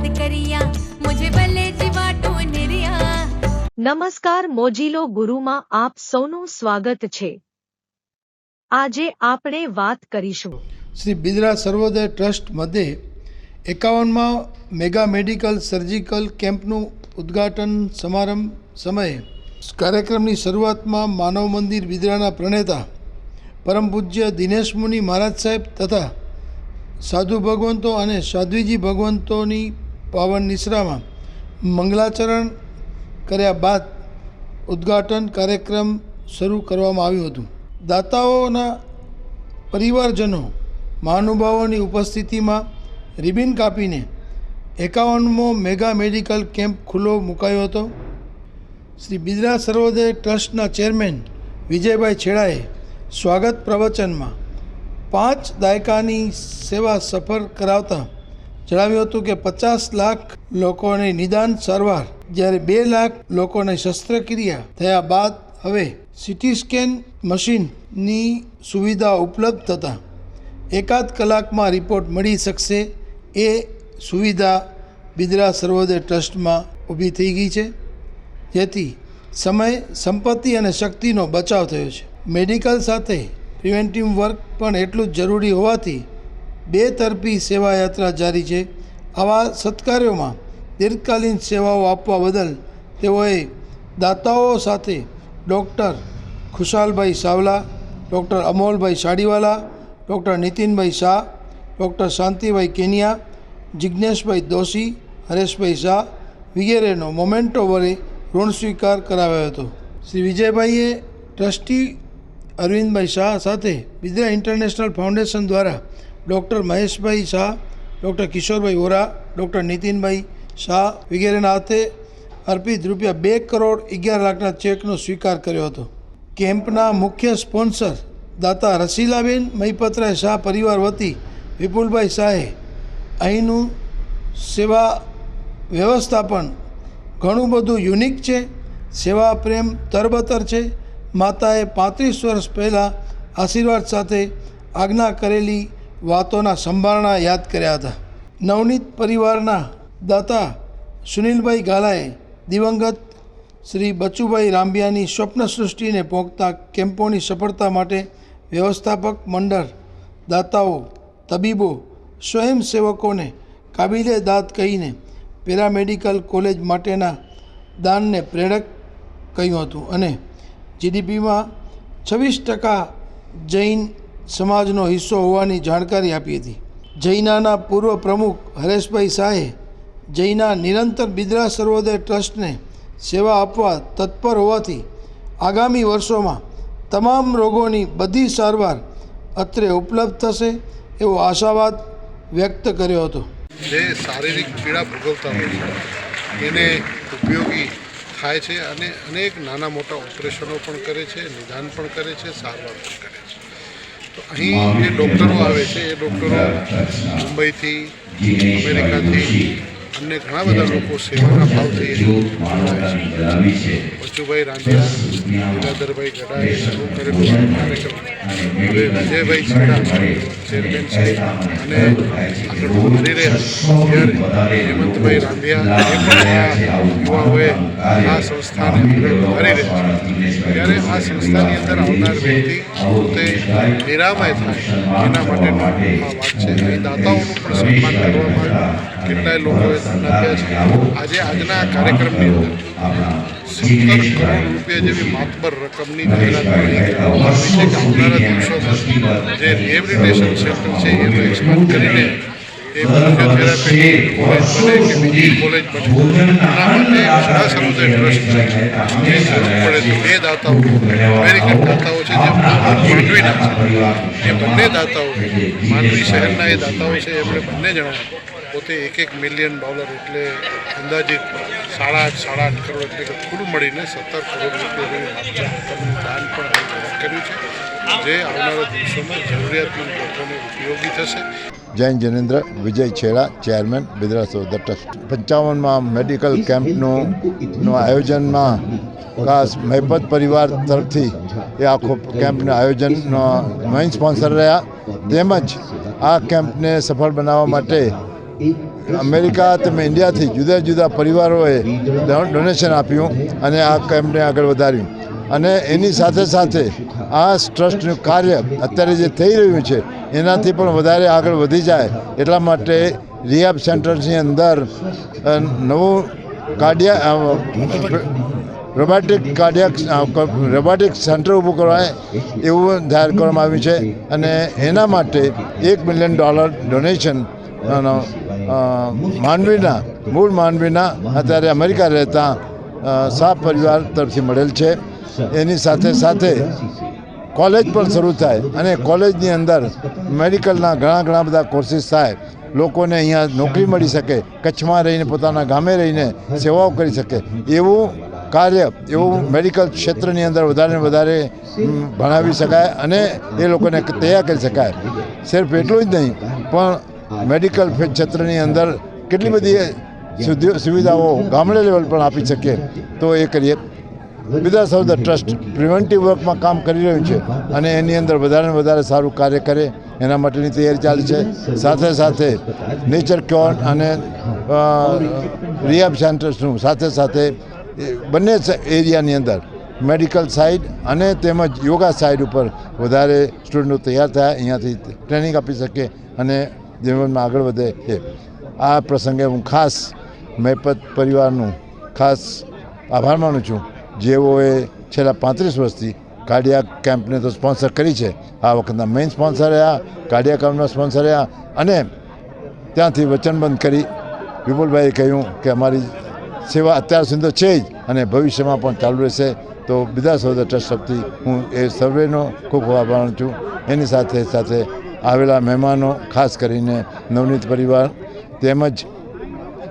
યાદ કરિયા મુજે ભલે જીવા ટોનરિયા નમસ્કાર મોજીલો ગુરુમાં આપ સૌનું સ્વાગત છે આજે આપણે વાત કરીશું શ્રી બિદરા સર્વોદય ટ્રસ્ટ મધ્યે એકાવનમાં મેગા મેડિકલ સર્જિકલ કેમ્પનું ઉદ્ઘાટન સમારંભ સમયે કાર્યક્રમની શરૂઆતમાં માનવ મંદિર બિદરાના પ્રણેતા પરમ પૂજ્ય દિનેશ મુનિ મહારાજ સાહેબ તથા સાધુ ભગવંતો અને સાધ્વીજી ભગવંતોની પાવન નિશ્રામાં મંગલાચરણ કર્યા બાદ ઉદ્ઘાટન કાર્યક્રમ શરૂ કરવામાં આવ્યું હતું. દાતાઓના પરિવારજનો મહાનુભાવોની ઉપસ્થિતિમાં રિબિન કાપીને એકાવનમો મેગા મેડિકલ કેમ્પ ખુલ્લો મુકાયો હતો. શ્રી બિદરા સર્વોદય ટ્રસ્ટના ચેરમેન વિજયભાઈ છેડાએ સ્વાગત પ્રવચનમાં પાંચ દાયકાની સેવા સફર કરાવતા જણાવ્યું હતું કે પચાસ લાખ લોકોને નિદાન સારવાર, જ્યારે બે લાખ લોકોને શસ્ત્રક્રિયા થયા બાદ હવે સિટી સ્કેન મશીનની સુવિધા ઉપલબ્ધ થતાં એકાદ કલાકમાં રિપોર્ટ મળી શકશે. એ સુવિધા બિદરા સર્વોદય ટ્રસ્ટમાં ઊભી થઈ ગઈ છે. જેથી સમય, સંપત્તિ અને શક્તિનો બચાવ થયો છે. મેડિકલ સાથે પ્રિવેન્ટિવ વર્ક પણ એટલું જ જરૂરી હોવાથી બે તરફી સેવા જારી છે. આવા સત્કાર્યોમાં દીર્ઘકાલીન સેવાઓ આપવા બદલ તેઓએ દાતાઓ સાથે doctor Khushalbhai Savla, doctor Amolbhai Sadiwala, doctor Nitinbhai Shah, doctor Shantibhai Kenia Jigneshbhai Doshi, Hareshbhai Shah વગેરેનો મોમેન્ટો વડે ઋણ સ્વીકાર કરાવ્યો હતો. શ્રી વિજયભાઈએ ટ્રસ્ટી અરવિંદભાઈ શાહ સાથે બિદ્રા ઇન્ટરનેશનલ ફાઉન્ડેશન દ્વારા doctor Maheshbhai Shah, doctor Kishorbhai Vora, doctor Nitinbhai Shah વગેરેના હાથે અર્પિત રૂપિયા બે કરોડ અગિયાર લાખના ચેકનો સ્વીકાર કર્યો હતો. કેમ્પના મુખ્ય સ્પોન્સર દાતા રસીલાબેન મહીપતરાય શાહ પરિવાર વતી વિપુલભાઈ શાહે અહીંનું સેવા વ્યવસ્થાપન ઘણું બધું યુનિક છે. સેવા પ્રેમ તરબતર છે. માતાએ પાંત્રીસ વર્ષ પહેલાં આશીર્વાદ સાથે આજ્ઞા કરેલી વાતોના સંભારણા યાદ કર્યા હતા. નવનીત પરિવારના દાતા સુનિલભાઈ ગાલાએ દિવંગત શ્રી બચુભાઈ રાંબિયાની સ્વપ્ન સૃષ્ટિને પહોંચતા કેમ્પોની સફળતા માટે વ્યવસ્થાપક મંડળ, દાતાઓ, તબીબો, સ્વયંસેવકોને કાબિલે દાદ કહીને પેરામેડિકલ કોલેજ માટેના દાનને પ્રેરક કહ્યું હતું અને જીડીપીમાં છવ્વીસ ટકા જૈન સમાજનો હિસ્સો હોવાની જાણકારી આપી હતી. જૈનાના પૂર્વ પ્રમુખ હરેશભાઈ શાહે જૈના નિરંતર બિદરા સર્વોદય ટ્રસ્ટને સેવા આપવા તત્પર હોવાથી આગામી વર્ષોમાં તમામ રોગોની બધી સારવાર અત્રે ઉપલબ્ધ થશે એવો આશાવાદ વ્યક્ત કર્યો હતો. જે શારીરિક પીડા ભોગવતા હોય એને ઉપયોગી થાય છે અને અનેક નાના મોટા ઓપરેશનો પણ કરે છે, નિદાન પણ કરે છે, સારવાર પણ કરે છે. તો અહીં જે ડૉક્ટરો આવે છે એ ડૉક્ટરો મુંબઈથી અમેરિકાથી અન્ય ઘણા બધા લોકો સેવાના ભાવથી બચુભાઈ રાંધિયા ગડાએ શરૂ કરેલો કાર્યક્રમ. હવે વિજયભાઈ છેડા ચેરમેન છે. અને આગળ વધી રહ્યા ત્યારે હેમંતભાઈ રાંધિયા એ પણ યુવાઓએ આ સંસ્થાને કરી રહ્યા છે. ત્યારે આ સંસ્થાની અંદર આવનાર વ્યક્તિ પોતે નિરામય થાય. એના માટેનો આ વાત છે. દાતાઓનું પણ સન્માન કરવામાં આવ્યું કેટલાય લોકોએ દાન આપ્યા છે આજે આજના કાર્યક્રમની અંદર સત્તર કરોડ રૂપિયા જેવી માતબર રકમની જાહેરાત આવનારા દિવસોમાં જે રિહેબિલિટેશન સેન્ટર છે એનું એક્સપાન્ડ કરીને એ ફિઝિયોથેરાપી કોલેજ બને કે બીજી કોલેજ બને. એના માટે શાળા સરોદય ટ્રસ્ટ છે. જે જરૂર પડે બે દાતાઓ અમેરિકન દાતાઓ છે જે માંડવીના છે. એ બંને દાતાઓ માંડવી શહેરના એ દાતાઓ છે એમણે બંને જણાવ્યું પોતે એક એક મિલિયન ડોલર એટલે અંદાજિત સાડા આઠ સાડા આઠ કરોડ એટલે કે કુલ મળીને સત્તર કરોડ રૂપિયાની જેવી માત્ર દાન પણ કર્યું છે. જે આવનારા દિવસોમાં જરૂરિયાતમંદ લોકોને ઉપયોગી થશે. જૈન જનેન્દ્ર વિજય છેડા ચેરમેન બિદરા સૌદર ટ્રસ્ટ. પંચાવનમાં મેડિકલ કેમ્પનું આયોજનમાં ખાસ મહેપત પરિવાર તરફથી એ આખો કેમ્પનું આયોજનનો મેઇન સ્પોન્સર રહ્યા. તેમજ આ કેમ્પને સફળ બનાવવા માટે અમેરિકા તેમજ ઇન્ડિયાથી જુદા જુદા પરિવારોએ ડોનેશન આપ્યું અને આ કેમ્પને આગળ વધાર્યું. અને એની સાથે સાથે આ ટ્રસ્ટનું કાર્ય અત્યારે જે થઈ રહ્યું છે, એનાથી પણ વધારે આગળ વધી જાય એટલા માટે રિયાબ સેન્ટર્સની અંદર નવું cardia robotic cardiac robotic centre ઊભું કરવાય એવું જાહેર કરવામાં આવ્યું છે અને એના માટે એક મિલિયન ડોલર ડોનેશન અ, માંડવીના મૂળ માંડવીના અત્યારે અમેરિકા રહેતા સાફ પરિવાર તરફથી મળેલ છે. એની સાથે સાથે કોલેજ પણ શરૂ થાય અને કોલેજની અંદર મેડિકલના ઘણા ઘણા બધા કોર્સિસ થાય. લોકોને અહીંયા નોકરી મળી શકે કચ્છમાં રહીને પોતાના ગામે રહીને સેવાઓ કરી શકે. એવું કાર્ય એવું મેડિકલ ક્ષેત્રની અંદર વધારે ને વધારે ભણાવી શકાય અને એ લોકોને તૈયાર કરી શકાય. સિર્ફ એટલું જ નહીં પણ મેડિકલ ક્ષેત્રની અંદર કેટલી બધી સુવિધાઓ ગામડે લેવલ પણ આપી શકીએ તો એ કરીએ. બીજા ઓફ ધ ટ્રસ્ટ પ્રિવેન્ટિવ વર્કમાં કામ કરી રહ્યું છે અને એની અંદર વધારે વધારે સારું કાર્ય કરે, એના માટેની તૈયારી ચાલી છે. સાથે સાથે નેચર ક્યોર અને રિયાબ સેન્ટર્સનું સાથે સાથે બંને એરિયાની અંદર મેડિકલ સાઇડ અને તેમજ યોગા સાઇડ ઉપર વધારે સ્ટુડન્ટો તૈયાર થયા, અહીંયાથી ટ્રેનિંગ આપી શકે અને જીવનમાં આગળ વધે છે. આ પ્રસંગે હું ખાસ મેપત પરિવારનું ખાસ આભાર માનું છું. જેઓએ છેલ્લા પાંત્રીસ વર્ષથી કાર્ડિયા કેમ્પને તો સ્પોન્સર કરી છે. આ વખતના મેઇન સ્પોન્સર રહ્યા કાર્ડિયા કેમ્પના સ્પોન્સર રહ્યા અને ત્યાંથી વચનબંધ કરી વિપુલભાઈએ કહ્યું કે અમારી સેવા અત્યાર સુધી તો છે જ અને ભવિષ્યમાં પણ ચાલુ રહેશે. તો બીજા સૌદા ટ્રસ્ટ તરફથી હું એ સર્વેનો ખૂબ ખૂબ આભાર છું. એની સાથે સાથે આવેલા મહેમાનો, ખાસ કરીને નવનીત પરિવાર, તેમજ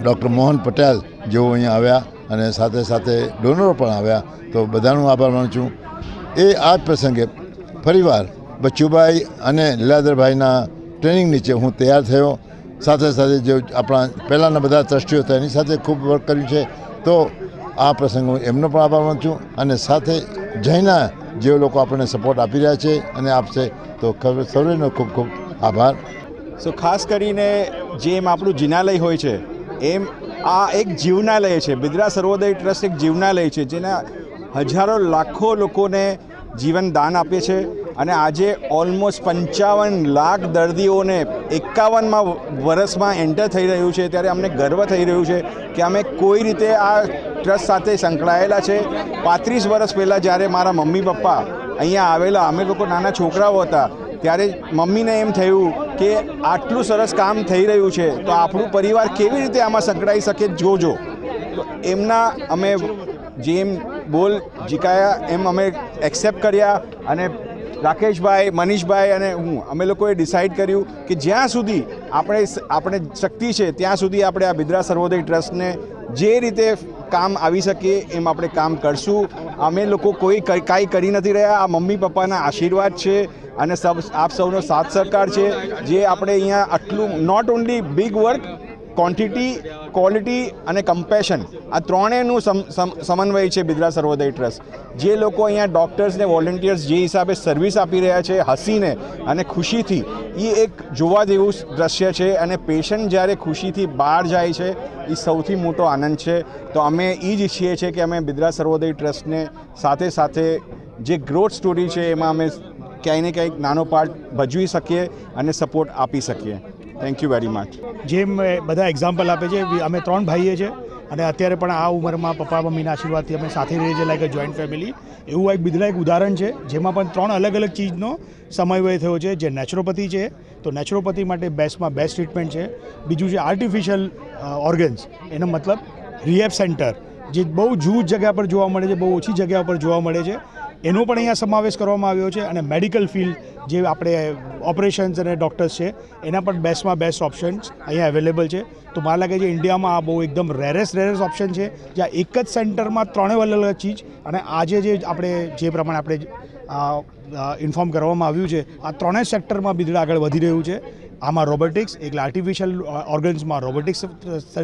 ડૉક્ટર મોહન પટેલ જેઓ અહીંયા આવ્યા અને સાથે સાથે ડોનરો પણ આવ્યા, તો બધાનો આભાર માનું છું. એ આ પ્રસંગે ફરીવાર બચ્ચુભાઈ અને લીલાધરભાઈના ટ્રેનિંગ નીચે હું તૈયાર થયો. સાથે સાથે જે આપણા પહેલાંના બધા ટ્રસ્ટીઓ હતા, એની સાથે ખૂબ વર્ક કર્યું છે. તો આ પ્રસંગે હું એમનો પણ આભાર માનું છું અને સાથે જૈના જે લોકો આપણને સપોર્ટ આપી રહ્યા છે અને આપશે, તો સૌનો ખૂબ ખૂબ આભાર. સો ખાસ કરીને જેમ આપણું જિનાલય હોય છે, એમ આ એક જીવનાલય છે. બિદ્રા સર્વોદય ટ્રસ્ટ એક જીવનાલય છે, જેના હજારો લાખો લોકોને જીવન દાન આપે છે. અને આજે ઓલમોસ્ટ પંચાવન લાખ દર્દીઓને એકાવનમાં વર્ષમાં એન્ટર થઈ રહ્યું છે. ત્યારે અમને ગર્વ થઈ રહ્યું છે કે અમે કોઈ રીતે આ ટ્રસ્ટ સાથે સંકળાયેલા છે. પાંત્રીસ વર્ષ પહેલાં જ્યારે મારા મમ્મી પપ્પા અહીંયા આવેલા, અમે લોકો નાના છોકરાઓ હતા, ત્યારે મમ્મીને એમ થયું કે આટલું સરસ કામ થઈ રહ્યું છે, તો આપણું પરિવાર કેવી રીતે આમાં સંકળાઈ શકે જોજો. તો એમના અમે જેમ બોલ, જીકાયા એમ અમે એક્સેપ્ટ કર્યા અને રાકેશભાઈ, મનીષભાઈ અને હું, અમે લોકોએ ડિસાઈડ કર્યું કે જ્યાં સુધી આપણે આપણે શક્તિ છે, ત્યાં સુધી આપણે આ બિદ્રા સર્વોદય ટ્રસ્ટને જે રીતે કામ આવી શકીએ એમ આપણે કામ કરશું. અમે લોકો કોઈ કાંઈ કરી નથી રહ્યા. આ મમ્મી પપ્પાના આશીર્વાદ છે અને સબ, આપ સૌનો સાથ સહકાર છે. જે આપણે અહીંયા આટલું not only big work quantity quality અને કમ્પેશન આ ત્રણેયનું સમ- સમ- સમન્વય છે બિદ્રા સર્વોદય ટ્રસ્ટ. જે લોકો અહીંયા ડૉક્ટર્સને વોલેન્ટિયર્સ જે હિસાબે સર્વિસ આપી રહ્યા છે, હસીને અને ખુશીથી, એ એક જોવા જેવું દ્રશ્ય છે અને પેશન્ટ જ્યારે ખુશીથી બહાર જાય છે, એ સૌથી મોટો આનંદ છે. તો અમે એ જ ઈચ્છીએ છીએ કે અમે બિદ્રા સર્વોદય ટ્રસ્ટને સાથે સાથે જે ગ્રોથ સ્ટોરી છે એમાં અમે ક્યાંય ને ક્યાંક નાનો પાર્ટ ભજવી શકીએ અને સપોર્ટ આપી શકીએ. થેન્ક યુ વેરી મચ જેમ બધા એક્ઝામ્પલ આપે છે અમે ત્રણ ભાઈએ છે, અને અત્યારે પણ આ ઉંમરમાં પપ્પા મમ્મીના આશીર્વાદથી અમે સાથે રહીએ છીએ લાઈક અ જોઈન્ટ ફેમિલી એવું એક બીજું એક ઉદાહરણ છે, જેમાં પણ ત્રણ અલગ અલગ ચીજનો સમન્વય થયો છે, જે નેચરોપથી છે, તો નેચરોપથી માટે બેસ્ટમાં બેસ્ટ ટ્રીટમેન્ટ છે. બીજું છે આર્ટિફિશિયલ ઓર્ગન્સ એનો મતલબ રિએપ સેન્ટર જે બહુ જૂજ જગ્યા પર જોવા મળે છે, બહુ ઓછી જગ્યા પર જોવા મળે છે. એનો પણ અહીંયા સમાવેશ કરવામાં આવ્યો છે અને મેડિકલ ફિલ્ડ જે આપણે ઓપરેશન્સ અને ડૉક્ટર્સ છે, એના પણ બેસ્ટમાં બેસ્ટ ઓપ્શન્સ અહીંયા અવેલેબલ છે. તો મને લાગે છે ઇન્ડિયામાં આ બહુ એકદમ રેરેસ રેરેસ ઓપ્શન છે, જ્યાં એક જ સેન્ટરમાં ત્રણેય અલગ અલગ ચીજ અને આજે જે આપણે, જે પ્રમાણે આપણે ઇન્ફોર્મ કરવામાં આવ્યું છે, આ ત્રણેય સેક્ટરમાં બિદડા આગળ વધી રહ્યું છે. આમાં રોબોટિક્સ એટલે આર્ટિફિશિયલ ઓર્ગન્સમાં રોબોટિક્સ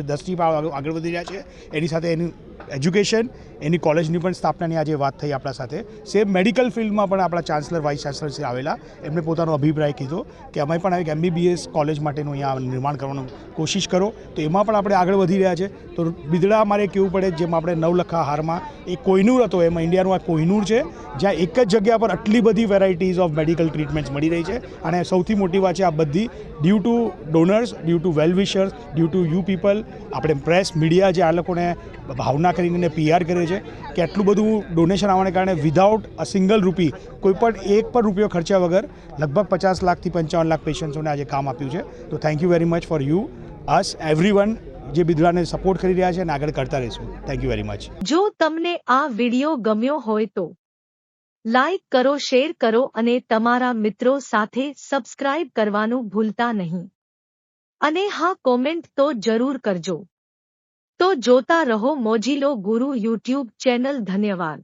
દ્રષ્ટિ આગળ વધી રહ્યા છે. એની સાથે એનું એજ્યુકેશન, એની કોલેજની પણ સ્થાપનાની આજે વાત થઈ આપણા સાથે. સેમ મેડિકલ ફિલ્ડમાં પણ આપણા ચાન્સલર, વાઇસ ચાન્સલર શ્રી આવેલા. એમણે પોતાનો અભિપ્રાય કીધો કે અમે પણ એક એમબીબીએસ કોલેજ માટેનું અહીંયા નિર્માણ કરવાનું કોશિશ કરો. તો એમાં પણ આપણે આગળ વધી રહ્યા છે. તો બિદડા, મારે કેવું પડે જેમ આપણે નવલખા હારમાં, એ કોહિનૂર હતો, એમાં ઇન્ડિયાનું આ કોહિનૂર છે, જ્યાં એક જ જગ્યા પર આટલી બધી વેરાયટીઝ ઓફ મેડિકલ ટ્રીટમેન્ટ્સ મળી રહી છે. અને સૌથી મોટી વાત છે આ બધી due to donors due to well-wishers due to you people આપણે પ્રેસ મીડિયા જે આ લોકોને ભાવના કરીને પીઆર કરે છે કે આટલું બધું ડોનેશન આવવાને કારણે વિધાઉટ અ સિંગલ રૂપી કોઈ પણ એક પણ રૂપિયો ખર્ચ્યા વગર લગભગ પચાસ લાખથી પંચાવન લાખ પેશન્ટ્સોને આજે કામ આપ્યું છે. તો thank you very much for you us every જે બિદડાને સપોર્ટ કરી રહ્યા છે અને આગળ કરતા રહીશું. થેન્ક યુ વેરી મચ જો તમને આ વિડિયો ગમ્યો હોય તો લાઈક કરો શેર કરો અને તમારા મિત્રો સાથે સબસ્ક્રાઇબ કરવાનું ભૂલતા નહીં. અને હા કોમેન્ટ તો જરૂર કરજો. તો જોતા રહો મોજીલો ગુરુ યુટ્યુબ ચેનલ ધન્યવાદ.